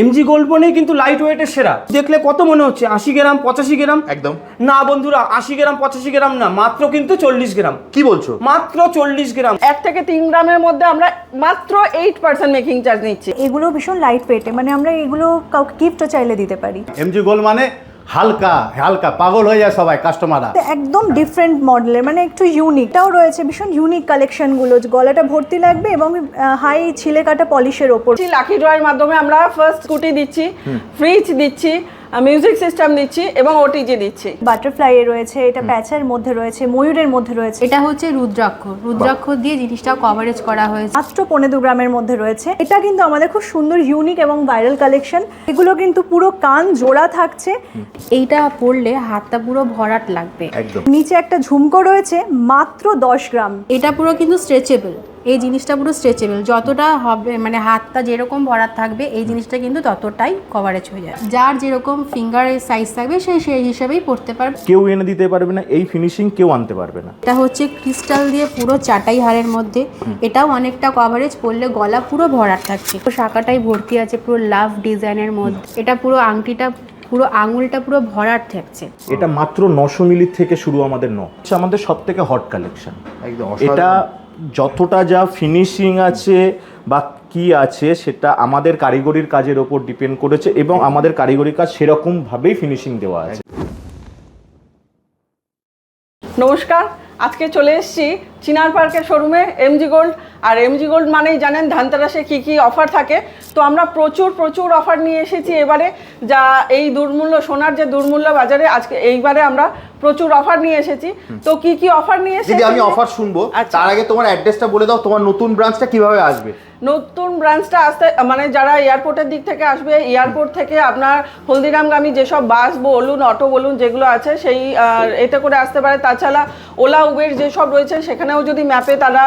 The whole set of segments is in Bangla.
এমজি গোল্ড বনে কিন্তু লাইট ওয়েটের সেরা। দেখলে কত মনে হচ্ছে? আশি গ্রাম পঁচাশি গ্রাম? একদম। না বন্ধুরা আশি গ্রাম পঁচাশি গ্রাম না মাত্র কিন্তু চল্লিশ গ্রাম। কি বলছো? মাত্র চল্লিশ গ্রাম। এক থেকে তিন গ্রামের মধ্যে আমরা মাত্র এইট পার্সেন্ট মেকিং চার্জ নিচ্ছি। এগুলো ভীষণ লাইট ওয়েটে মানে আমরা এগুলো কাউকে গিফটও চাইলে দিতে পারি। এমজি গোল্ড মানে হালকা হালকা পাগল হয়ে যায় সবাই কাস্টমার একদম ডিফারেন্ট মডেলের মানে একটু ইউনিকটাও রয়েছে ভীষণ ইউনিক কালেকশনগুলো গলাটা ভর্তি লাগবে এবং হাই ছিলে কাটা পলিশের ওপর। লাকি ড্রয়ের মাধ্যমে আমরা ফার্স্ট স্কুটি দিচ্ছি ফ্রিজ দিচ্ছি মিউজিক সিস্টেম দিচ্ছি এবং ওটিজি দিচ্ছি। বাটারফ্লাই রয়েছে এটা প্যাচের মধ্যে রয়েছে ময়ূরের মধ্যে রয়েছে। এটা হচ্ছে রুদ্রাক্ষ। রুদ্রাক্ষ দিয়ে জিনিসটা কভারেজ করা হয়েছে। মাত্র পনেরো দু গ্রামের মধ্যে রয়েছে। এটা কিন্তু আমাদের খুব সুন্দর ইউনিক এবং ভাইরাল কালেকশন এগুলো কিন্তু পুরো কান জোড়া থাকছে। এইটা পরলে হাতটা পুরো ভরাট লাগবে। একদম। নিচে একটা ঝুমকো রয়েছে মাত্র দশ গ্রাম। এটা পুরো কিন্তু স্ট্রেচেবল এই জিনিসটা পুরো স্ট্রেচেবল যতটা হবে মানে হাতটা যেরকম ভরার থাকবে এই জিনিসটা কিন্তু ততটাই কভারেজ হয়ে যায় যার যেরকম ফিঙ্গারের সাইজ থাকবে সে সেই হিসাবেই পড়তে পারবে। কেউ এনে দিতে পারবে না এই ফিনিশিং কেউ আনতে পারবে না। এটা হচ্ছে ক্রিস্টাল দিয়ে পুরো চাটাই হারের মধ্যে। এটাও অনেকটা কভারেজ পড়লে গলা পুরো ভরার থাকছে। শাখাটাই ভর্তি আছে পুরো লাভ ডিজাইনের মধ্যে। এটা পুরো আংটিটা পুরো আঙুলটা পুরো ভরাট থাকছে। এটা মাত্র নশো মিলি থেকে শুরু আমাদের ন হচ্ছে আমাদের সব থেকে হট কালেকশন একদম এটা। যতটা যা ফিনিশিং আছে বা কি আছে সেটা আমাদের কারিগরির কাজের ওপর ডিপেন্ড করেছে এবং আমাদের কারিগরি কাজ সেরকমভাবেই ফিনিশিং দেওয়া আছে। নমস্কার আজকে চলে এসেছি চিনার পার্কের শোরুমে এমজি গোল্ড আর এমজি গোল্ড মানেই জানেন ধানতেরাসে কী কী অফার থাকে। তো আমরা প্রচুর প্রচুর অফার নিয়ে এসেছি এবারে যা এই দুর্মূল্য সোনার যে দুর্মূল্য বাজারে আজকে এইবারে আমরা প্রচুর অফার নিয়ে এসেছি। তো কি কি অফার নিয়ে এসেছি দিদি আমি অফার শুনব। আচ্ছা। তার আগে তোমার অ্যাড্রেসটা বলে দাও তোমার নতুন ব্রাঞ্চটা কীভাবে আসবে? নতুন ব্রাঞ্চটা আসতে মানে যারা এয়ারপোর্টের দিক থেকে আসবে এয়ারপোর্ট থেকে আপনার হলদিরামগামী যেসব বাস বলুন অটো বলুন যেগুলো আছে সেই এতে করে আসতে পারে। তাছাড়া ওলা উবের যেসব রয়েছে সেখানেও যদি ম্যাপে তারা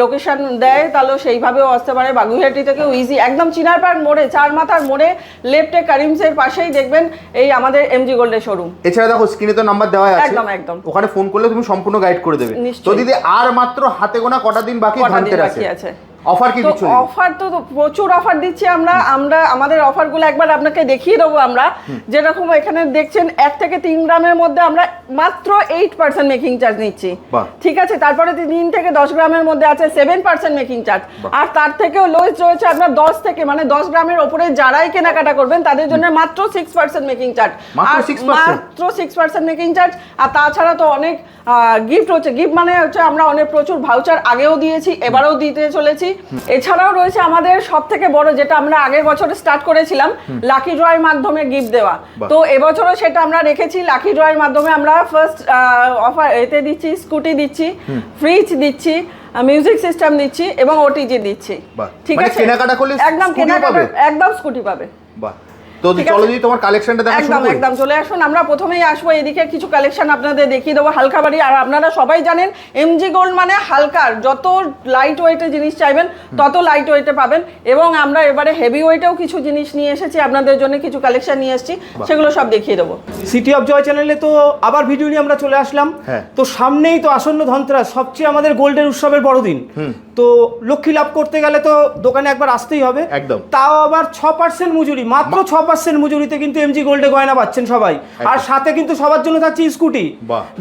লোকেশন দেয় তাহলে সেইভাবেও আসতে পারে। বাগুইহাটি থেকেও ইজি একদম চিনার পার মোড়ে চার মাথার মোড়ে লেফটে কারিমসের পাশেই দেখবেন এই আমাদের এমজি গোল্ডের শোরুম এছাড়া দেখো স্ক্রিনে তো নাম্বার দেওয়া আছে। একদম, একদম। ওখানে ফোন করলে তুমি সম্পূর্ণ গাইড করে দেবে। যদি তো দিদি আর মাত্র হাতে গোনা কটা দিন বাকি বাকি আছে। অফার কি দিচ্ছ অফার তো প্রচুর অফার দিচ্ছি আমরা। আমরা আমাদের অফারগুলো একবার আপনাকে দেখিয়ে দেবো আমরা। যেরকম এখানে দেখছেন এক থেকে তিন গ্রামের মধ্যে আমরা মাত্র এইট পার্সেন্ট মেকিং চার্জ নিচ্ছি। ঠিক আছে তারপরে তিন থেকে দশ গ্রামের মধ্যে আছে সেভেন পার্সেন্ট মেকিং চার্জ আর তার থেকেও লোয়েস্ট রয়েছে আপনার দশ থেকে মানে দশ গ্রামের ওপরে যারাই কেনাকাটা করবেন তাদের জন্য মাত্র সিক্স পার্সেন্ট মেকিং চার্জ আর 6% মাত্র সিক্স পার্সেন্ট মেকিং চার্জ আর তাছাড়া তো অনেক গিফট হচ্ছে। গিফট মানে হচ্ছে আমরা অনেক প্রচুর ভাউচার আগেও দিয়েছি এবারেও দিতে চলেছি। এছাড়াও রয়েছে আমাদের সব থেকে বড় যেটা আমরা আগের বছরে স্টার্ট করেছিলাম লাকি ড্রয়ের মাধ্যমে গিফট দেওয়া। তো এবছরও সেটা আমরা রেখেছি লাকি ড্রয়ের মাধ্যমে আমরা ফার্স্ট অফার এতে দিচ্ছি স্কুটি দিচ্ছি ফ্রিজ দিচ্ছি মিউজিক সিস্টেম দিচ্ছি এবং ওটিজি দিচ্ছি। ঠিক মানে আছে? কেনাকাটা করলে একদম কেনাকাটা একদম স্কুটি পাবে। বাহ। তো চলো। দিদি তোমার কালেকশনটা দেখা একদম একদম চলে আসুন আমরা প্রথমেই আসব এদিকে কিছু কালেকশন আপনাদের দেখিয়ে দেবো হালকা বাড়ি। আর আপনারা সবাই জানেন এমজি গোল্ড মানে হালকার যত লাইট ওয়েটের জিনিস চাইবেন তত লাইট ওয়েটে পাবেন। এবং আমরা এবারে হেভি ওয়েটেও কিছু জিনিস নিয়ে এসেছি আপনাদের জন্য কিছু কালেকশন নিয়ে এসেছি সেগুলো সব দেখিয়ে দেবো। সিটি অফ জয় চ্যানেলে তো আবার ভিডিও নিয়ে আমরা চলে আসলাম। হ্যাঁ। তো সামনেই তো আসন্ন ধনতেরাস সবচেয়ে আমাদের গোল্ডের উৎসবের বড়দিন। তো লক্ষ্মী লাভ করতে গেলে তো দোকানে একবার আসতেই হবে। একদম। তাও আবার ছ পার্সেন্ট মজুরি মাত্র ছ পার্সেন্ট মজুরিতে কিন্তু এমজি গোল্ডে গয়না পাচ্ছেন সবাই। আর সাথে কিন্তু সবার জন্য থাকছে স্কুটি।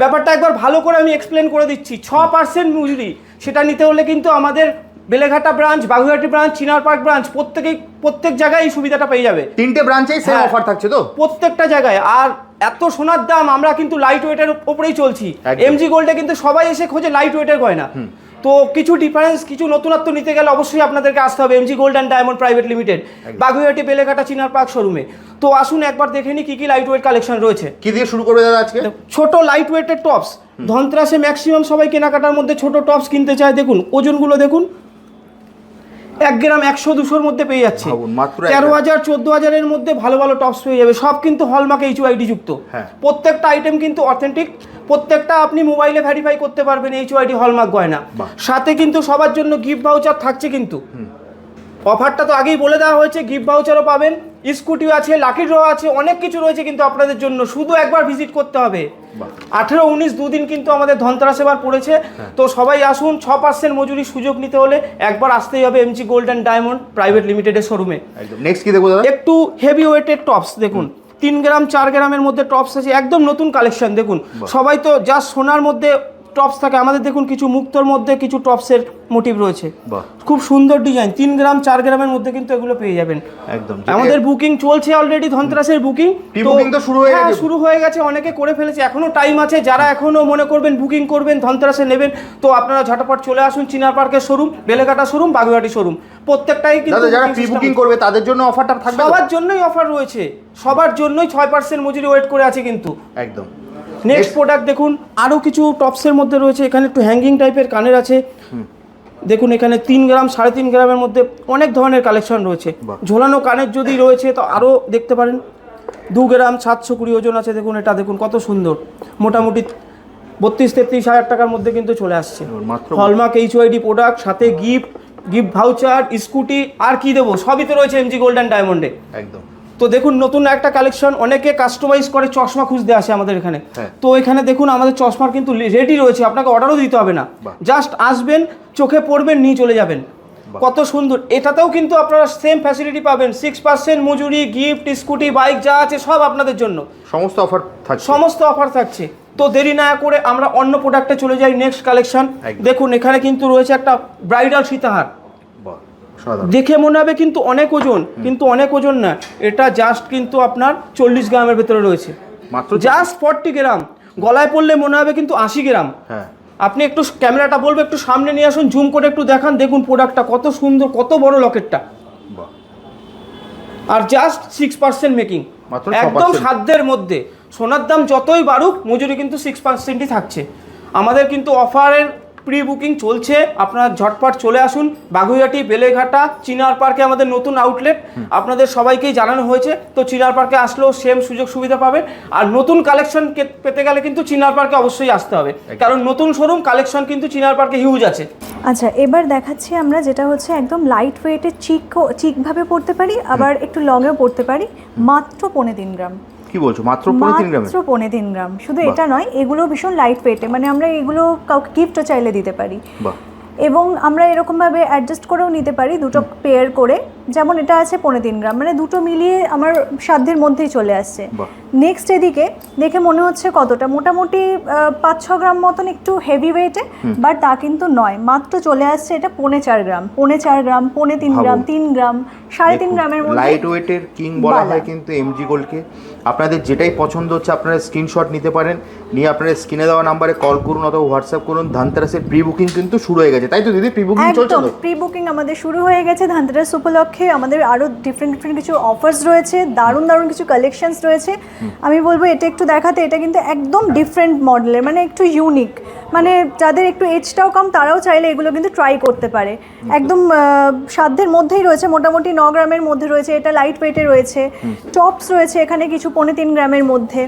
ব্যাপারটা একবার ভালো করে আমি এক্সপ্লেন করে দিচ্ছি। ছ পার্সেন্ট মজুরি সেটা নিতে হলে কিন্তু আমাদের Beleghata branch Baguiati branch Chinar park branch প্রত্যেকেই প্রত্যেক জায়গায় এই সুবিধাটা পেয়ে যাবে। তিনটে ব্রাঞ্চেই সেম। অফার থাকছে তো? প্রত্যেকটা জায়গায়। আর এত সোনার দাম আমরা কিন্তু লাইট ওয়েটের ওপরেই চলছি। এমজি গোল্ডে কিন্তু সবাই এসে খোঁজে লাইট ওয়েটের গয়না। তো কিছু ডিফারেন্স কিছু নতুনত্ব নিতে গেলে অবশ্যই আপনাদেরকে আসতে হবে MG gold and diamond private limited Baguiati Beleghata Chinar park শোরুমে। তো আসুন একবার দেখে নিই কী কী লাইট ওয়েট কালেকশন রয়েছে। কি দিয়ে শুরু করবে দাদা আজকে? ছোট লাইট ওয়েটের টপস ধনত্রাসে ম্যাক্সিমাম সবাই কেনাকাটার মধ্যে ছোট টপস কিনতে চায় দেখুন ওজনগুলো দেখুন এক গ্রাম একশো দুশোর মধ্যে পেয়ে যাচ্ছে। তেরো হাজার চোদ্দ হাজারের মধ্যে ভালো ভালো টপস পেয়ে যাবে। সব কিন্তু হলমার্ক এইচ ওয়াইডি যুক্ত। হ্যাঁ। প্রত্যেকটা আইটেম কিন্তু অথেন্টিক প্রত্যেকটা আপনি মোবাইলে ভেরিফাই করতে পারবেন এইচ ওয়াইডি হলমার্ক গয়না। সাথে কিন্তু সবার জন্য গিফট ভাউচার থাকছে কিন্তু। অফারটা তো আগেই বলে দেওয়া হয়েছে গিফট ভাউচারও পাবেন। স্কুটিও আছে লাকি ড্র আছে অনেক কিছু রয়েছে কিন্তু আপনাদের জন্য। শুধু একবার ভিজিট করতে হবে। আঠেরো উনিশ দুদিন কিন্তু আমাদের ধনতেরাস এবার পড়েছে তো সবাই আসুন ছ পার্সেন্ট মজুরি সুযোগ নিতে হলে একবার আসতেই হবে MG gold and diamond private লিমিটেডের শোরুমে নেক্সট কি দেখব একটু হেভি ওয়েটের টপস দেখুন। তিন গ্রাম চার গ্রামের মধ্যে টপস আছে একদম নতুন কালেকশন দেখুন। সবাই তো যা সোনার মধ্যে টপস থাকে। আমাদের দেখুন কিছু মুক্তোর মধ্যে কিছু টপসের মোটিভ রয়েছে। খুব সুন্দর ডিজাইন তিন গ্রাম চার গ্রামের মধ্যে কিন্তু এগুলো পেয়ে যাবেন। একদম। আমাদের বুকিং চলছে অলরেডি ধনতেরাসের বুকিং তো শুরু হয়ে হ্যাঁ গেছে। শুরু হয়ে গেছে অনেকে করে ফেলেছে এখনও টাইম আছে। যারা এখনও মনে করবেন বুকিং করবেন ধনতেরাসে নেবেন তো আপনারা ঝটাপট চলে আসুন চিনার পার্কের showroom Beleghata showroom Baguiati showroom প্রত্যেকটাই কিন্তু যারা প্রি বুকিং করবে তাদের জন্য অফারটা থাকবে সবার জন্যই অফার রয়েছে। সবার জন্যই ছয় পার্সেন্ট মজুরি ওয়েট করে আছে কিন্তু। একদম। নেক্সট প্রোডাক্ট দেখুন আরও কিছু টপসের মধ্যে রয়েছে এখানে একটু হ্যাঙ্গিং টাইপের কানের আছে। দেখুন এখানে তিন গ্রাম সাড়ে তিন গ্রামের মধ্যে অনেক ধরনের কালেকশন রয়েছে। ঝোলানো কানের যদি রয়েছে তো আরও দেখতে পারেন। দু গ্রাম সাতশো কুড়ি ওজন আছে দেখুন এটা দেখুন কত সুন্দর। মোটামুটি বত্রিশ তেত্রিশ হাজার টাকার মধ্যে কিন্তু চলে আসছে। হলমার্ক এইচ ওয়াইডি প্রোডাক্ট সাথে গিফট গিফট ভাউচার স্কুটি আর কি দেবো? সবই তো রয়েছে এমজি গোল্ড অ্যান্ড ডায়মন্ডে একদম। তো দেখুন নতুন একটা কালেকশন অনেকে কাস্টমাইজ করে চশমা খুঁজতে আসে আমাদের এখানে। হ্যাঁ। তো এখানে দেখুন আমাদের চশমার কিন্তু রেডি রয়েছে আপনাকে অর্ডারও দিতে হবে না। জাস্ট আসবেন চোখে পড়বেন নিয়ে চলে যাবেন। কত সুন্দর। এটাতেও কিন্তু আপনারা সেম ফ্যাসিলিটি পাবেন সিক্স পার্সেন্ট মজুরি গিফট স্কুটি বাইক যা আছে সব আপনাদের জন্য। সমস্ত অফার থাকছে। সমস্ত অফার থাকছে। তো দেরি না করে আমরা অন্য প্রোডাক্টে চলে যাই নেক্সট কালেকশন দেখুন এখানে কিন্তু রয়েছে একটা ব্রাইডাল সীতাহার। দেখে মনে হবে কিন্তু অনেক ওজন কিন্তু অনেক ওজন না। এটা জাস্ট কিন্তু আপনার চল্লিশ গ্রামের ভেতরে রয়েছে। মাত্র জাস্ট ফর্টি গ্রাম। গলায় পড়লে মনে হবে কিন্তু আশি গ্রাম। হ্যাঁ। আপনি একটু ক্যামেরাটা বলব একটু সামনে নিয়ে আসুন জুম করে একটু দেখান দেখুন প্রোডাক্টটা কত সুন্দর কত বড় লকেটটা। আর জাস্ট সিক্স পার্সেন্ট মেকিং একদম সাধ্যের মধ্যে। সোনার দাম যতই বাড়ুক মজুরি কিন্তু সিক্স পার্সেন্টই থাকছে। আমাদের কিন্তু অফারের প্রি বুকিং চলছে আপনারা ঝটপট চলে আসুন। বাগুইয়াটি বেলেঘাটা চিনার পার্কে আমাদের নতুন আউটলেট আপনাদের সবাইকেই জানানো হয়েছে। তো চিনার পার্কে আসলেও সেম সুযোগ সুবিধা পাবেন। আর নতুন কালেকশন পেতে গেলে কিন্তু চিনার পার্কে অবশ্যই আসতে হবে। কারণ নতুন শোরুম কালেকশন কিন্তু চিনার পার্কে হিউজ আছে। আচ্ছা এবার দেখাচ্ছি আমরা যেটা হচ্ছে একদম লাইট ওয়েটে চিক চিকভাবে পড়তে পারি আবার একটু লংয়েও পড়তে পারি মাত্র পৌনে তিন গ্রাম। কি বলছো? মাত্র পনেরো তিন গ্রামে মাত্র পৌনে তিন গ্রাম। শুধু এটা নয় এগুলো ভীষণ লাইট ওয়েটে মানে আমরা এগুলো কাউকে গিফটও চাইলে দিতে পারি। এবং আমরা এরকমভাবে অ্যাডজাস্ট করেও নিতে পারি দুটো পেয়ার করে। যেমন এটা আছে পৌনে তিন গ্রাম। মানে দুটো মিলিয়ে আমার সাধ্যের মধ্যেই চলে আসছে। নেক্সট এদিকে দেখে মনে হচ্ছে কতটা। মোটামুটি পাঁচ ছ গ্রাম মতন একটু হেভি ওয়েটে বাট তা কিন্তু নয়। মাত্র চলে আসছে এটা পৌনে চার গ্রাম। পৌনে চার গ্রাম পৌনে তিন গ্রাম তিন গ্রাম সাড়ে তিন গ্রামের মধ্যে লাইট ওয়েটের কিং বলা হয় কিন্তু এমজি গোল্ডকে আপনাদের যেটাই পছন্দ হচ্ছে আপনারা স্ক্রিনশট নিতে পারেন। নিয়ে আপনারা স্ক্রিনে দেওয়া নাম্বারে কল করুন অথবা হোয়াটসঅ্যাপ করুন। ধানতেরাসের প্রি বুকিং কিন্তু শুরু হয়ে গেছে। তাই তো দিদি? প্রি বুকিং চলছে একদম তো? প্রি বুকিং আমাদের শুরু হয়ে গেছে ধানতেরাস উপলক্ষে। আমাদের আরও ডিফারেন্ট ডিফারেন্ট কিছু অফার্স রয়েছে দারুণ দারুণ কিছু কালেকশনস রয়েছে। আমি বলব এটা একটু দেখাতে এটা কিন্তু একদম ডিফারেন্ট মডেলের মানে একটু ইউনিক মানে যাদের একটু এজটাও কম তারাও চাইলে এগুলো কিন্তু ট্রাই করতে পারে। একদম সাধ্যের মধ্যেই রয়েছে মোটামুটি ন গ্রামের মধ্যে রয়েছে এটা লাইট ওয়েটে রয়েছে টপস রয়েছে এখানে কিছু পৌনে তিন গ্রামের মধ্যে।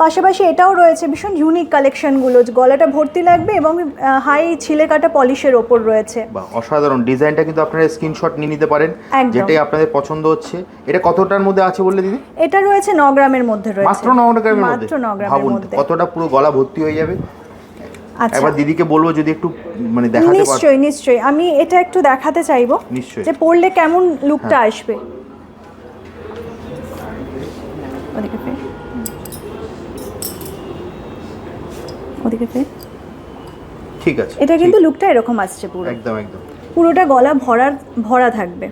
পাশাপাশি এটাও রয়েছে ভীষণ ইউনিক কালেকশনগুলো গলাটা ভর্তি লাগবে এবং হাই ছিলে কাটা পলিশের ওপর রয়েছে। অসাধারণ ডিজাইনটা কিন্তু আপনারা স্ক্রিনশট নিয়ে নিতে পারেন। যেটাই আপনাদের পছন্দ হচ্ছে। এটা কতটার মধ্যে আছে বললে দিদি? এটা রয়েছে ন গ্রামের মধ্যে রয়েছে। মাত্র ন গ্রামের মধ্যে? মাত্র ন গ্রামের মধ্যে। কতটা পুরো গলা ভর্তি হয়ে যাবে। আচ্ছা। একবার দিদিকে বলব যদি একটু মানে দেখাতে পার নিশ্চয়ই নিশ্চয়ই। আমি এটা একটু দেখাতে চাইব নিশ্চয়ই। যে পড়লে কেমন লুকটা আসবে। ওদিকে ওদিকে ফের। ঠিক আছে এটা কিন্তু লুকটা এরকম আসছে পুরো একদম একদম পুরোটা গলা ভরার ভরা থাকবে।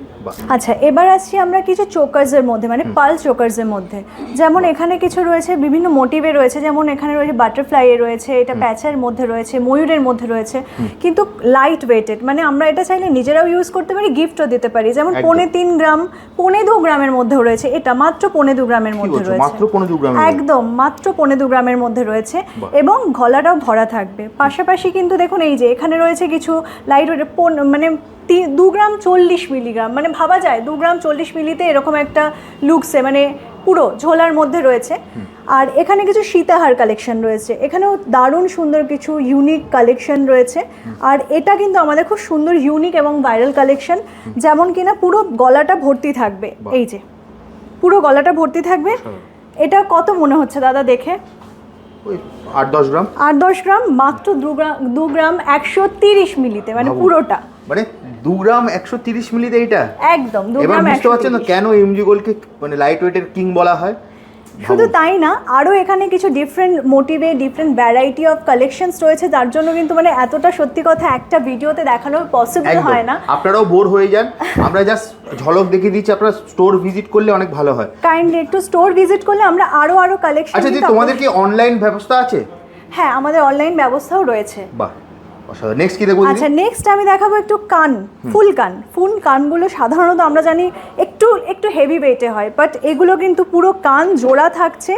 আচ্ছা এবার আসছি আমরা কিছু চোকার্সের মধ্যে মানে পাল চোকার্সের মধ্যে। যেমন এখানে কিছু রয়েছে বিভিন্ন মোটিভে রয়েছে যেমন এখানে রয়েছে বাটারফ্লাই রয়েছে এটা প্যাচের মধ্যে রয়েছে ময়ূরের মধ্যে রয়েছে কিন্তু লাইট ওয়েটেড মানে আমরা এটা চাইলে নিজেরাও ইউজ করতে পারি গিফটও দিতে পারি। যেমন। পৌনে তিন গ্রাম পৌনে দু গ্রামের মধ্যেও রয়েছে এটা মাত্র পৌনে দু গ্রামের মধ্যে রয়েছে। মাত্র পনেরো দু মধ্যে? একদম মাত্র পৌনে দু গ্রামের মধ্যে রয়েছে এবং গলাটাও ভরা থাকবে। পাশাপাশি কিন্তু দেখুন এই যে এখানে রয়েছে কিছু লাইট ওয়েটের মানে দু গ্রাম চল্লিশ মিলিগ্রাম মানে ভাবা যায় দু গ্রাম চল্লিশ মিলিতে এরকম একটা লুকসে মানে পুরো ঝোলার মধ্যে রয়েছে। আর এখানে কিছু সীতাহার কালেকশন রয়েছে। এখানেও দারুণ সুন্দর কিছু ইউনিক কালেকশন রয়েছে। আর এটা কিন্তু আমাদের খুব সুন্দর ইউনিক এবং ভাইরাল কালেকশন যেমন কিনা পুরো গলাটা ভর্তি থাকবে। এই যে পুরো গলাটা ভর্তি থাকবে। এটা কত মনে হচ্ছে দাদা দেখে? আট দশ গ্রাম। আট দশ গ্রাম মাত্র দু গ্রাম দু গ্রাম একশো তিরিশ মিলিতে মানে পুরোটা। মানে দু গ্রাম একশো তিরিশ মিলিতে এইটা একদম এবার বুঝতে পারছেন তো 130 কেন এমজি গোল্ডকে মানে লাইট ওয়েটের কিং বলা হয়? শুধু তাই না আরও এখানে কিছু ডিফারেন্ট মোটিভে ডিফারেন্ট ভ্যারাইটি অফ কালেকশনস রয়েছে যার জন্য কিন্তু মানে এতটা সত্যি কথা একটা ভিডিওতে দেখানো পসিবল হয় না। আপনারাও বোর হয়ে যান। আমরা জাস্ট ঝলক দেখিয়ে দিচ্ছি আপনারা স্টোর ভিজিট করলে অনেক ভালো হয়। কাইন্ডলি একটু স্টোর ভিজিট করলে আমরা আরও আরও কালেকশন আচ্ছা তোমাদের কি অনলাইন ব্যবস্থা আছে? হ্যাঁ আমাদের অনলাইন ব্যবস্থাও রয়েছে। বাহ। অসাধারণ। নেক্সট কি দেখব আচ্ছা নেক্সট আমি দেখাবো একটু কান ফুল কান। ফুল কানগুলো সাধারণত আমরা জানি একটু একটু হেভি ওয়েটে হয় বাট এগুলো কিন্তু পুরো কান জোড়া থাকছে।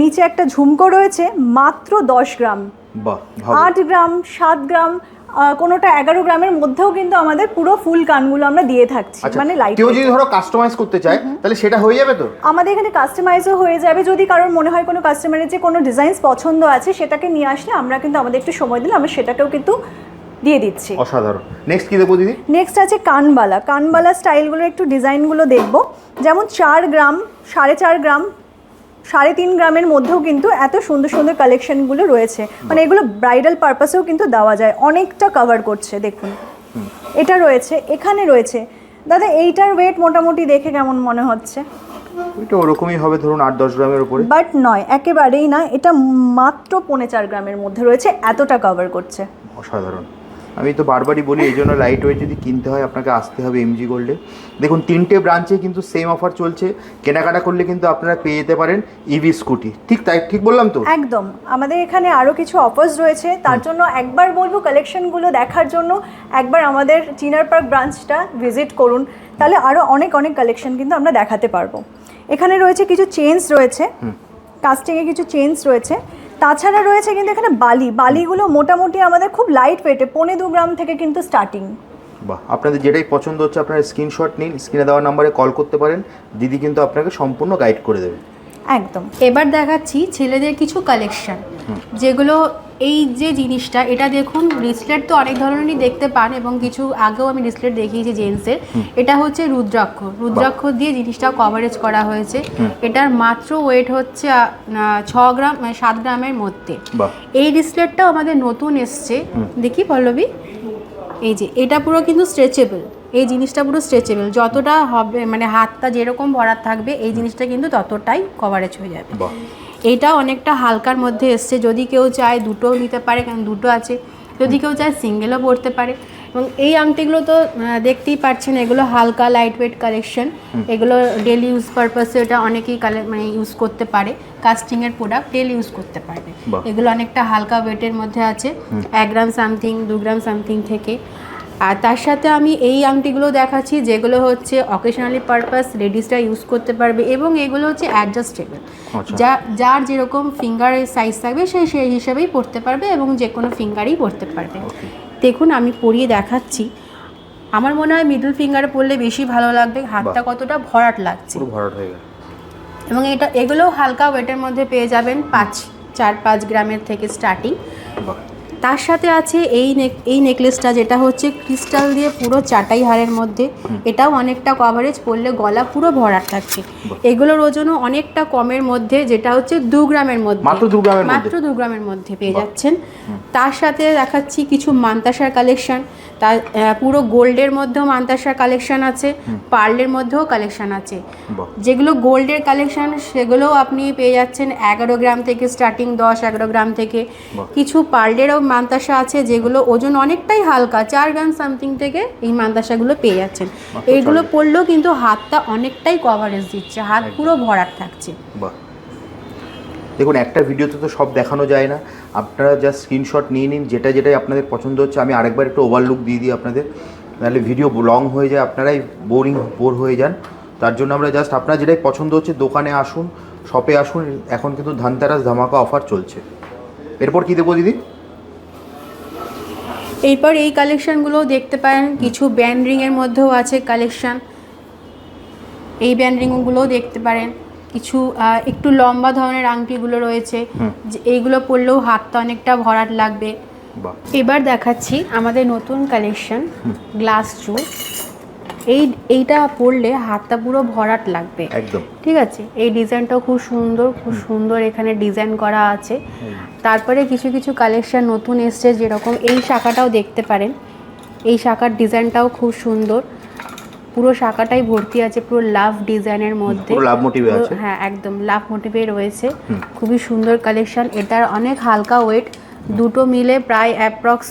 নিচে একটা ঝুমকো রয়েছে মাত্র দশ গ্রাম। আট গ্রাম সাত গ্রাম কোনোটা এগারো গ্রামের মধ্যেও কিন্তু আমাদের পুরো ফুল কানগুলো আমরা দিয়ে থাকছি আচ্ছা মানে লাইট কেউ যদি ধরো কাস্টমাইজ করতে চায় তাহলে সেটা হয়ে যাবে তো? আমাদের এখানে কাস্টমাইজও হয়ে যাবে। যদি কারোর মনে হয় কোনো কাস্টমারের যে কোনো ডিজাইনস পছন্দ আছে সেটাকে নিয়ে আসলে আমরা কিন্তু আমাদের একটু সময় দিলে আমরা সেটাকেও কিন্তু দিয়ে দিচ্ছি। অসাধারণ। নেক্সট কি দেখব দিদি? নেক্সট আছে কানবালা। কানবালা স্টাইলগুলো একটু ডিজাইনগুলো দেখব। যেমন চার গ্রাম সাড়ে চার গ্রাম সাড়ে তিন গ্রামের মধ্যেও কিন্তু এত সুন্দর সুন্দর কালেকশনগুলো রয়েছে। মানে এগুলো ব্রাইডাল পারপাসেও কিন্তু দেওয়া যায়। অনেকটা কভার করছে দেখুন। এটা রয়েছে এখানে রয়েছে। দাদা এইটার ওয়েট মোটামুটি দেখে কেমন মনে হচ্ছে? ওইটা ওরকমই হবে ধরুন আট দশ গ্রামের উপরে। বাট নয় একেবারেই না এটা মাত্র পৌনে চার গ্রামের মধ্যে রয়েছে এতটা কভার করছে। অসাধারণ। আমি তো বারবারই বলি এই জন্য লাইট ওয়েট যদি কিনতে হয় আপনাকে আসতে হবে এমজি গোল্ডে দেখুন তিনটে ব্রাঞ্চে কিন্তু সেম অফার চলছে। কেনাকাটা করলে কিন্তু আপনারা পেয়ে যেতে পারেন ইভি স্কুটি ঠিক তাই ঠিক বললাম তো? একদম। আমাদের এখানে আরও কিছু অফার্স রয়েছে। তার জন্য একবার বলব কালেকশনগুলো দেখার জন্য একবার আমাদের চিনার পার্ক ব্রাঞ্চটা ভিজিট করুন। তাহলে আরও অনেক অনেক কালেকশন কিন্তু আমরা দেখাতে পারব। এখানে রয়েছে কিছু চেঞ্জ রয়েছে। কাস্টিংয়ে কিছু চেঞ্জ রয়েছে। তাছাড়া রয়েছে কিন্তু এখানে বালি। বালিগুলো মোটামুটি আমাদের খুব লাইট ওয়েটে পৌনে দু গ্রাম থেকে কিন্তু স্টার্টিং বাহ, আপনাদের যেটাই পছন্দ হচ্ছে আপনারা স্ক্রিনশট নিন স্ক্রিনে দেওয়া নাম্বারে কল করতে পারেন। দিদি কিন্তু আপনাকে সম্পূর্ণ গাইড করে দেবে। একদম। এবার দেখাচ্ছি ছেলেদের কিছু কালেকশন যেগুলো এই যে জিনিসটা এটা দেখুন রিসলেট তো অনেক ধরনেরই দেখতে পান এবং কিছু আগেও আমি রিসলেট দেখিয়েছি জেন্টসের এটা হচ্ছে রুদ্রাক্ষ। রুদ্রাক্ষ দিয়ে জিনিসটা কভারেজ করা হয়েছে। এটার মাত্র ওয়েট হচ্ছে ছ গ্রাম মানে সাত গ্রামের মধ্যে। এই রিসলেটটাও আমাদের নতুন এসছে। দেখি পল্লবী। এই যে এটা পুরো কিন্তু স্ট্রেচেবল এই জিনিসটা পুরো স্ট্রেচেবল যতটা হবে মানে হাতটা যেরকম ভরার থাকবে এই জিনিসটা কিন্তু ততটাই কভারেজ হয়ে যাবে। এটা অনেকটা হালকার মধ্যে এসছে। যদি কেউ চায় দুটোও নিতে পারে কারণ দুটো আছে। যদি কেউ চায় সিঙ্গেলও পড়তে পারে। এবং এই আংটিগুলো তো দেখতেই পাচ্ছেন এগুলো হালকা লাইট ওয়েট কালেকশন এগুলো ডেলি ইউজ পারপাসে এটা অনেকেই মানে ইউজ করতে পারে। কাস্টিংয়ের প্রোডাক্ট ডেলি ইউজ করতে পারবে। এগুলো অনেকটা হালকা ওয়েটের মধ্যে আছে। এক গ্রাম সামথিং দু গ্রাম সামথিং থেকে। আর তার সাথে আমি এই আংটিগুলো দেখাচ্ছি যেগুলো হচ্ছে অকেশনালি পারপাস লেডিসরা ইউজ করতে পারবে এবং এগুলো হচ্ছে অ্যাডজাস্টেবল আচ্ছা। যা যার যেরকম ফিঙ্গারের সাইজ থাকবে সে সেই হিসাবেই পড়তে পারবে এবং যে কোনো ফিঙ্গারেই পড়তে পারবে। দেখুন আমি পরিয়ে দেখাচ্ছি। আমার মনে হয় মিডল ফিঙ্গারে পরলে বেশি ভালো লাগবে হাতটা কতটা ভরাট লাগছে। ভরাট হয়ে গেল। এবং এটা এগুলোও হালকা ওয়েটের মধ্যে পেয়ে যাবেন পাঁচ চার পাঁচ গ্রামের থেকে স্টার্টিং তার সাথে আছে এই নেক এই নেকলেসটা যেটা হচ্ছে ক্রিস্টাল দিয়ে পুরো চাটাই হারের মধ্যে। এটাও অনেকটা কভারেজ পরলে গলা পুরো ভরাট থাকছে। এগুলোর ওজনও অনেকটা কমের মধ্যে যেটা হচ্ছে দু গ্রামের মধ্যে। মাত্র দু গ্রামের মধ্যে? মাত্র দু গ্রামের মধ্যে পেয়ে যাচ্ছেন। তার সাথে দেখাচ্ছি কিছু মান্তাসার কালেকশন তার পুরো গোল্ডের মধ্যেও মান্তাসার কালেকশন আছে পার্লের মধ্যেও কালেকশন আছে। যেগুলো গোল্ডের কালেকশন সেগুলোও আপনি পেয়ে যাচ্ছেন এগারো গ্রাম থেকে স্টার্টিং দশ এগারো গ্রাম থেকে। কিছু পার্লেরও মান্তাসা আছে যেগুলো ওজন অনেকটাই হালকা চার গ্রাম সামথিং থেকে এই মান্তাসাগুলো পেয়ে যাচ্ছেন। এইগুলো পড়লেও কিন্তু হাতটা অনেকটাই কভারেজ দিচ্ছে হাত পুরো ভরাট থাকছে। দেখুন, একটা ভিডিওতে তো সব দেখানো যায় না। আপনারা জাস্ট স্ক্রিনশট নিয়ে নিন, যেটা যেটাই আপনাদের পছন্দ হচ্ছে। আমি আরেকবার একটু ওভারলুক দিয়ে দিই আপনাদের। নাহলে ভিডিও লং হয়ে যায়, আপনারাই বোরিং বোর হয়ে যান। তার জন্য আমরা জাস্ট আপনার যেটাই পছন্দ হচ্ছে, দোকানে আসুন শপে আসুন। এখন কিন্তু ধানতেরাস ধামাকা অফার চলছে। এরপর কী দেবো দিদি? এরপর এই কালেকশনগুলোও দেখতে পারেন। কিছু ব্যান্ড রিংয়ের মধ্যেও আছে কালেকশন এই ব্যান্ড রিংগুলোও দেখতে পারেন। কিছু একটু লম্বা ধরনের আংটিগুলো রয়েছে যে এইগুলো পরলেও হাতটা অনেকটা ভরাট লাগবে। এবার দেখাচ্ছি আমাদের নতুন কালেকশন গ্লাস জু এই এইটা পরলে হাতটা পুরো ভরাট লাগবে। একদম। ঠিক আছে? এই ডিজাইনটাও খুব সুন্দর খুব সুন্দর এখানে ডিজাইন করা আছে। তারপরে কিছু কিছু কালেকশন নতুন এসছে যেরকম এই শাখাটাও দেখতে পারেন। এই শাখার ডিজাইনটাও খুব সুন্দর। পুরো শাখাটাই ভর্তি আছে পুরো লাভ ডিজাইনের মধ্যে। পুরো মোটিভে আছে। হ্যাঁ একদম লাভ মোটিভে রয়েছে। খুবই সুন্দর কালেকশন এটার অনেক হালকা ওয়েট দুটো মিলে প্রায় অ্যাপ্রক্স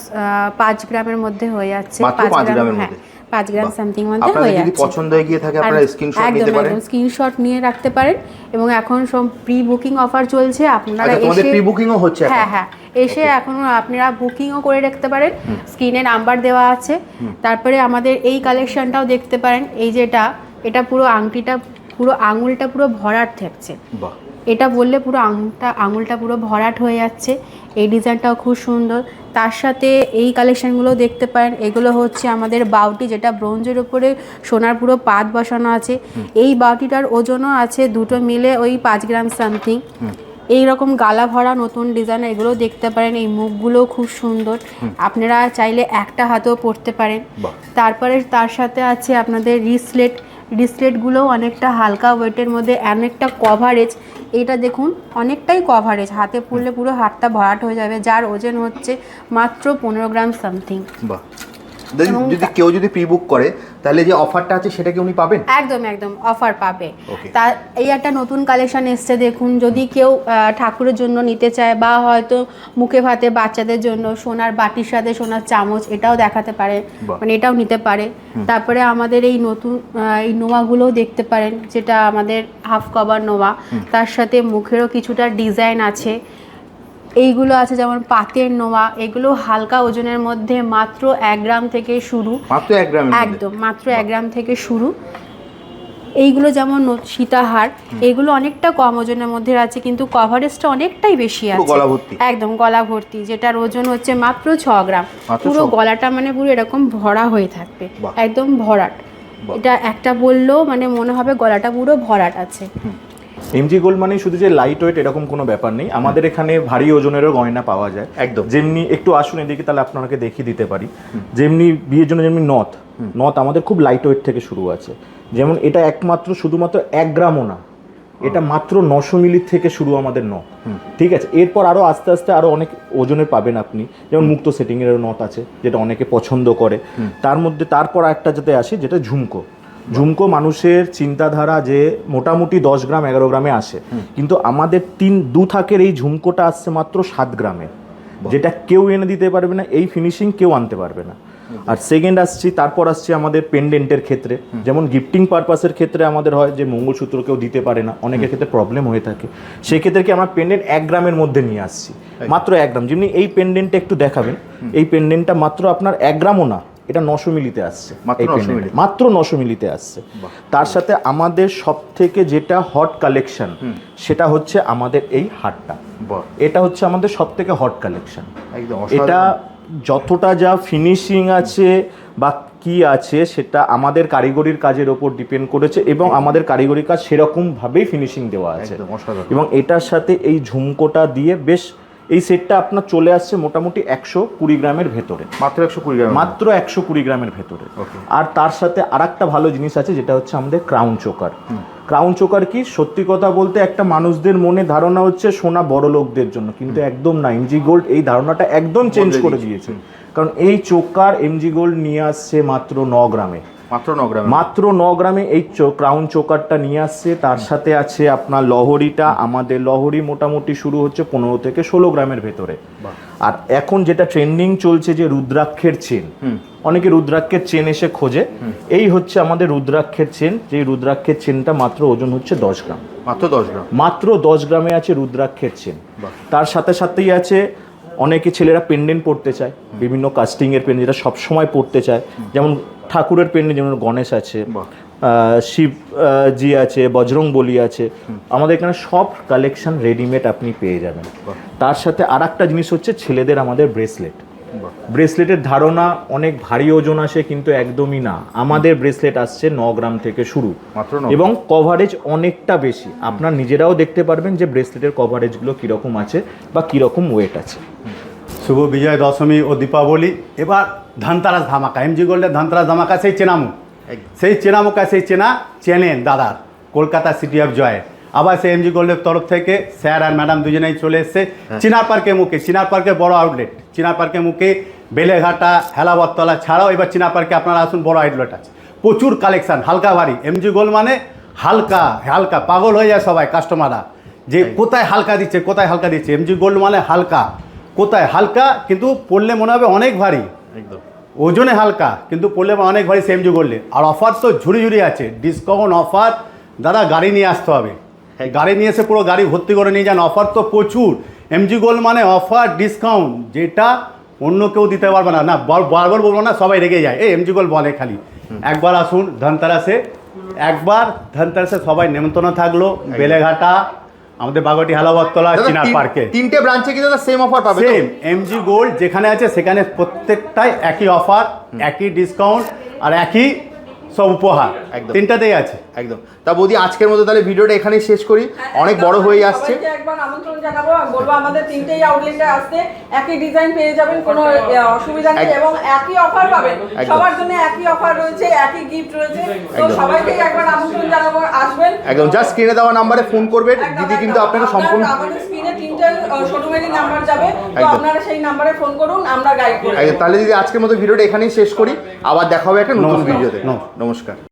পাঁচ গ্রামের মধ্যে হয়ে যাচ্ছে। পাঁচ গ্রামের হ্যাঁ। মধ্যে? পাঁচ গ্রাম সামথিং মধ্যে হয়ে যদি যাচ্ছে। পছন্দ হয়ে গিয়ে থাকে আপনারা স্ক্রিনশট নিতে পারেন। একদম স্ক্রিনশট নিয়ে রাখতে পারেন। এবং এখন সব প্রি বুকিং অফার চলছে আপনারা আচ্ছা তোমাদের প্রি বুকিংও হচ্ছে হ্যাঁ হ্যাঁ এসে এখন আপনারা বুকিংও করে রাখতে পারেন। স্ক্রিনে নাম্বার দেওয়া আছে। তারপরে আমাদের এই কালেকশনটাও দেখতে পারেন। এই যেটা এটা পুরো আংটিটা পুরো আঙুলটা পুরো ভরাট থাকছে। এটা বললে পুরো আঙুলটা আঙুলটা পুরো ভরাট হয়ে যাচ্ছে। এই ডিজাইনটাও খুব সুন্দর। তার সাথে এই কালেকশনগুলো দেখতে পারেন। এগুলো হচ্ছে আমাদের বাউটি যেটা ব্রোঞ্জের উপরে সোনার পুরো পাত বসানো আছে। এই বাউটিটার ওজনও আছে দুটো মিলে ওই পাঁচ গ্রাম সামথিং। এই রকম গালা ভরা নতুন ডিজাইন এগুলো দেখতে পারেন। এই মুখগুলোও খুব সুন্দর। আপনারা চাইলে একটা হাতেও পরতে পারেন। তারপরে তার সাথে আছে আপনাদের রিসলেট রিসলেটগুলোও অনেকটা হালকা ওয়েটের মধ্যে অনেকটা কভারেজ এটা দেখুন, অনেকটাই কভারেজ হাতে পড়লে পুরো হাতটা ভরাট হয়ে যাবে, যার ওজন হচ্ছে মাত্র পনেরো গ্রাম সামথিং বাহ। যদি কেউ যদি প্রি বুক করে তাহলে যে অফারটা আছে সেটা কি উনি পাবেন? একদম একদম অফার পাবে। তা এই একটা নতুন কালেকশন এসছে দেখুন যদি কেউ ঠাকুরের জন্য নিতে চায় বা হয়তো মুখে ভাতে বাচ্চাদের জন্য সোনার বাটির সাথে সোনার চামচ এটাও দেখাতে পারে মানে এটাও নিতে পারে। তারপরে আমাদের এই নতুন এই নোয়াগুলোও দেখতে পারেন যেটা আমাদের হাফ কভার নোয়া তার সাথে মুখেরও কিছুটা ডিজাইন আছে। এইগুলো আছে যেমন পাতের নোয়া এগুলো হালকা ওজনের মধ্যে মাত্র এক গ্রাম থেকে শুরু। মাত্র এক মধ্যে? একদম মাত্র এক গ্রাম থেকে শুরু। এইগুলো যেমন সীতাহার এগুলো অনেকটা কম ওজনের মধ্যে আছে কিন্তু কভারেজটা অনেকটাই বেশি আছে। একদম গলা ভর্তি যেটার ওজন হচ্ছে মাত্র ছ গ্রাম। পুরো গলাটা মানে পুরো এরকম ভরা হয়ে থাকবে একদম ভরাট। এটা একটা বললেও মানে মনে হবে গলাটা পুরো ভরাট আছে। এমজি গোল্ড মানে শুধু যে লাইট ওয়েট এরকম কোনো ব্যাপার নেই আমাদের এখানে ভারী ওজনেরও গয়না পাওয়া যায়। একদম। যেমনি একটু আসুন এদিকে তাহলে আপনাকে দেখিয়ে দিতে পারি। যেমনি বিয়ের জন্য যেমনি নথ নথ আমাদের খুব লাইট ওয়েট থেকে শুরু আছে। যেমন এটা একমাত্র শুধুমাত্র এক গ্রামও না এটা মাত্র নশো মিলির থেকে শুরু আমাদের নথ ঠিক আছে? এরপর আরও আস্তে আস্তে আরও অনেক ওজনের পাবেন আপনি। যেমন মুক্ত সেটিংয়ের নথ আছে যেটা অনেকে পছন্দ করে। তার মধ্যে তারপর একটা যেতে আসে যেটা ঝুমকো। ঝুমকো মানুষের চিন্তাধারা যে মোটামুটি দশ গ্রাম এগারো গ্রামে আসে। কিন্তু আমাদের তিন দু থাকের এই ঝুমকোটা আসছে মাত্র সাত গ্রামে। যেটা কেউ এনে দিতে পারবে না এই ফিনিশিং কেউ আনতে পারবে না। আর সেকেন্ড আসছি তারপর আসছি আমাদের পেন্ডেন্টের ক্ষেত্রে। যেমন গিফটিং পারপাসের ক্ষেত্রে আমাদের হয় যে মঙ্গলসূত্র কেউ দিতে পারে না অনেকের ক্ষেত্রে প্রবলেম হয়ে থাকে। সেক্ষেত্রে কি আমরা পেন্ডেন্ট এক গ্রামের মধ্যে নিয়ে আসছি। মাত্র এক গ্রাম। যেমনি এই পেন্ডেন্টটা একটু দেখাবেন এই পেন্ডেন্টটা মাত্র আপনার এক গ্রামও না এটা নশো মিলিতে আসছে। মাত্র এই 900 pendant। মিলি। মাত্র নশো মিলিতে আসছে। তার সাথে আমাদের সব থেকে যেটা হট কালেকশন সেটা হচ্ছে আমাদের এই বাহ। এটা হচ্ছে আমাদের সব থেকে হট কালেকশন এটা যতটা যা ফিনিশিং আছে বা কি আছে সেটা আমাদের কারিগরির কাজের ওপর ডিপেন্ড করেছে এবং আমাদের কারিগরি কাজ সেরকম ভাবেই ফিনিশিং দেওয়া আছে। এবং এটার সাথে এই ঝুমকোটা দিয়ে বেশ এই সেটটা আপনার চলে আসছে মোটামুটি একশো কুড়ি গ্রামের ভেতরে। মাত্র একশো কুড়ি গ্রাম মাত্র একশো কুড়ি গ্রামের ভেতরে। আর তার সাথে আর একটা ভালো জিনিস আছে যেটা হচ্ছে আমাদের ক্রাউন চোকার ক্রাউন চোকার কি? সত্যি কথা বলতে একটা মানুষদের মনে ধারণা হচ্ছে সোনা বড় লোকদের জন্য কিন্তু একদম না। এমজি গোল্ড এই ধারণাটা একদম চেঞ্জ করে দিয়েছে। কারণ এই চোকার এমজি গোল্ড নিয়ে আসছে মাত্র ন গ্রামে। মাত্র ন গ্রাম? মাত্র ন গ্রামে এই ক্রাউন চোকারটা নিয়ে আসছে। তার সাথে আছে আপনার লহরিটা। আমাদের লহরি মোটামুটি শুরু হচ্ছে পনেরো থেকে ষোলো গ্রামের ভেতরে। আর এখন যেটা ট্রেন্ডিং চলছে যে রুদ্রাক্ষের চেন অনেকে রুদ্রাক্ষের চেন এসে খোঁজে। এই হচ্ছে আমাদের রুদ্রাক্ষের চেন যে রুদ্রাক্ষের চেনটা মাত্র ওজন হচ্ছে দশ গ্রাম। মাত্র দশ গ্রাম? মাত্র দশ গ্রামে আছে রুদ্রাক্ষের চেন তার সাথে সাথেই আছে অনেকে ছেলেরা পেন্ডেন্ট পড়তে চায় বিভিন্ন কাস্টিংয়ের পেন্ডেন্ট যেটা সবসময় পড়তে চায়। যেমন ঠাকুরের পেন্ডেন্ট যেমন গণেশ আছে শিব জি আছে বজরং বলি আছে আমাদের এখানে সব কালেকশন রেডিমেড আপনি পেয়ে যাবেন। তার সাথে আর একটা জিনিস হচ্ছে ছেলেদের আমাদের ব্রেসলেট ব্রেসলেটের ধারণা অনেক ভারী ওজন আসে কিন্তু একদমই না। আমাদের ব্রেসলেট আসছে ন গ্রাম থেকে শুরু। মাত্র এবং কভারেজ অনেকটা বেশি। আপনার নিজেরাও দেখতে পারবেন যে ব্রেসলেটের কভারেজগুলো কীরকম আছে বা কীরকম ওয়েট আছে। শুভ বিজয় দশমী ও দীপাবলি। এবার ধানতারাস ধামাকা এমজি গোল্ডের ধানতারাস ধামাকা সেই চেনামুখ। একদম। সেই চেনামুখা সেই চেনা চেনেন দাদার কলকাতা সিটি অফ জয় আবার সেই এমজি গোল্ডের তরফ থেকে স্যার আর ম্যাডাম দুজনেই চলে এসছে। চিনার পার্কের মুখে চিনার পার্কের বড় আউটলেট চিনার পার্কের মুখে বেলেঘাটা হেলাবরতলা ছাড়াও এবার চিনার পার্কে আপনারা আসুন বড় আউটলেট আছে। প্রচুর কালেকশান হালকা ভারী। এমজি গোল্ড মানে হালকা হালকা পাগল হয়ে যায় সবাই কাস্টমাররা যে কোথায় হালকা দিচ্ছে কোথায় হালকা দিচ্ছে? এমজি গোল্ড মানে হালকা। কোথায় হালকা? কিন্তু পড়লে মনে হবে অনেক ভারী। একদম। ওজনে হালকা কিন্তু পড়লে অনেক ভারী সেম যুগ করলে আর অফার তো ঝুড়ি ঝুড়ি আছে। ডিসকাউন্ট অফার দাদা গাড়ি নিয়ে আসতে হবে। গাড়ি নিয়ে এসে পুরো গাড়ি ভর্তি করে নিয়ে যান। অফার তো প্রচুর। এমজি গোল্ড মানে অফার ডিসকাউন্ট যেটা অন্য কেউ দিতে পারবে না। না বার- বারবার বলব না সবাই রেগে যায়। এই এমজি গোল্ড বলে খালি। একবার আসুন ধনতেরাসে। একবার ধনতেরাসে সবাই নেমন্তন্ন থাকল। বেলেঘাটা আমাদের বাগটি হালাবরতলা দাদা, চিনার পার্কে। তিনটে ব্রাঞ্চে কি দাদা সেম অফার পাবে? সেম এমজি গোল্ড যেখানে আছে সেখানে প্রত্যেকটাই একই অফার একই ডিসকাউন্ট আর একই সব উপহার একদম। তিনটাতেই আছে। একদম। তা বৌদি আজকের মতো তাহলে ভিডিওটা এখানেই শেষ করি। অনেক বড় হয়ে আসছে। একবার আমন্ত্রণ জানাব। বলব আমাদের তিনটেই আউটলেটে আসতে একই ডিজাইন পেয়ে যাবেন কোনো অসুবিধা নেই এবং একই অফার পাবেন। সবার জন্য একই অফার রয়েছে একই গিফট রয়েছে। তো সবাইকে একবার আমন্ত্রণ জানাব আসবেন। একদম। জাস্ট স্ক্রিনে দেওয়া নাম্বারে ফোন করবেন। দিদি কিন্তু। আপনাকে সম্পূর্ণ আমাদের স্ক্রিনে তিনটে শোরুমেরই নাম্বার যাবে। তো আপনারা সেই নাম্বারে ফোন করুন আমরা গাইড করব তাহলে দিদি আজকের মতো ভিডিওটা এখানেই শেষ করি। আবার দেখা হবে একটা নতুন। ভিডিওতে। নমস্কার